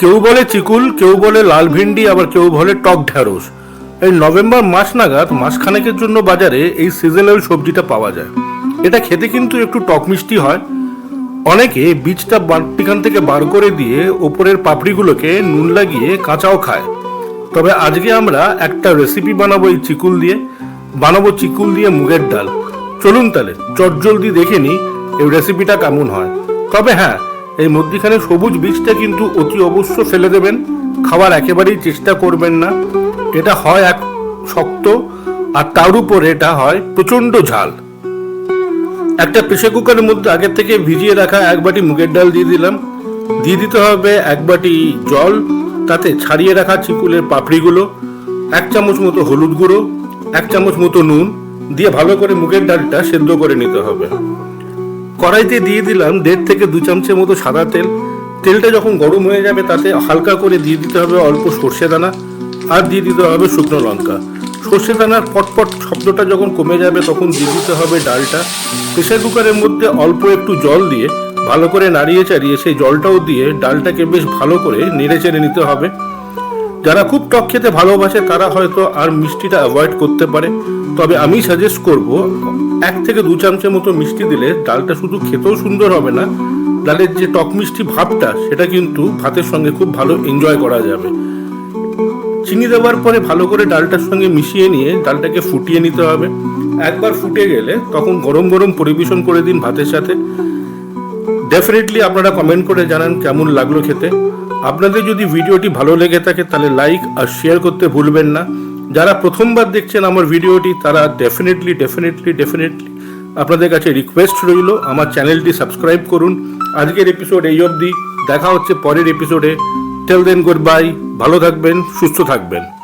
কেউ বলে চিকুল, কেউ বলে লাল ভিন্ডি, আবার কেউ বলে টক ঢ্যাঁড়স। এই নভেম্বর মাস নাগাদ মাসখানেকের জন্য বাজারে এই সিজনাল সবজিটা পাওয়া যায়। এটা খেতে কিন্তু একটু টক মিষ্টি হয়। অনেকে বীজটা বাটিখান থেকে বার করে দিয়ে ওপরের পাপড়িগুলোকে নুন লাগিয়ে কাঁচাও খায়। তবে আজকে আমরা একটা রেসিপি বানাবো এই চিকুল দিয়ে। বানাবো চিকুল দিয়ে মুগের ডাল। চলুন তাহলে, চটজলদি দেখে নিই এই রেসিপিটা কেমন হয়। তবে হ্যাঁ এই মধ্যিখানে সবুজ বীজটা কিন্তু অতি অবশ্য ফেলে দেবেন। খাওয়ার একেবারেই চেষ্টা করবেন না। এটা হয় এক শক্ত আর তার উপরে এটা হয় প্রচণ্ড ঝাল। একটা প্রেশার কুকারের মধ্যে আগের থেকে ভিজিয়ে রাখা এক বাটি মুগের ডাল দিয়ে দিলাম। দিয়ে দিতে হবে এক বাটি জল, তাতে ছাড়িয়ে রাখা চিকুলের পাপড়িগুলো, এক চামচ মতো হলুদ গুঁড়ো, এক চামচ মতো নুন, দিয়ে ভালো করে মুগের ডালটা সেদ্ধ করে নিতে হবে। কড়াইতে দিয়ে দিলাম দেড় থেকে দু চামচের মতো সাদা তেল। তেলটা যখন গরম হয়ে যাবে, তাতে হালকা করে দিয়ে দিতে হবে অল্প সর্ষে দানা আর দিয়ে দিতে হবে শুকনো লঙ্কা। সর্ষে দানার পটপট শব্দটা যখন কমে যাবে, তখন দিয়ে দিতে হবে ডালটা। প্রেশার কুকারের মধ্যে অল্প একটু জল দিয়ে ভালো করে নাড়িয়ে চাড়িয়ে সেই জলটাও দিয়ে ডালটাকে বেশ ভালো করে নেড়ে চেড়ে নিতে হবে। যারা খুব টক খেতে ভালোবাসে তারা হয়তো আর মিষ্টিটা অ্যাভয়েড করতে পারে। তবে আমি সাজেস্ট করব, এক থেকে দু চামচের মতো মিষ্টি দিলে ডালটা শুধু খেতেও সুন্দর হবে না, ডালের যে টক মিষ্টি ভাবটা সেটা কিন্তু ভাতের সঙ্গে খুব ভালো এনজয় করা যাবে। চিনি দেওয়ার পরে ভালো করে ডালটার সঙ্গে মিশিয়ে নিয়ে ডালটাকে ফুটিয়ে নিতে হবে। একবার ফুটে গেলে তখন গরম গরম পরিবেশন করে দিন ভাতের সাথে। ডেফিনেটলি আপনারা কমেন্ট করে জানান কেমন লাগল খেতে। আপনাদের যদি ভিডিওটি ভালো লেগে থাকে তাহলে লাইক আর শেয়ার করতে ভুলবেন না। যারা প্রথমবার দেখছেন আমার ভিডিওটি, তারা ডেফিনেটলি ডেফিনেটলি ডেফিনেটলি আপনাদের কাছে রিকোয়েস্ট রইল। আমার চ্যানেলটি সাবস্ক্রাইব করুন। আজকের এপিসোড এই অবধি। দেখা হচ্ছে পরের এপিসোডে টেল দেন গুড বাই ভালো থাকবেন, সুস্থ থাকবেন।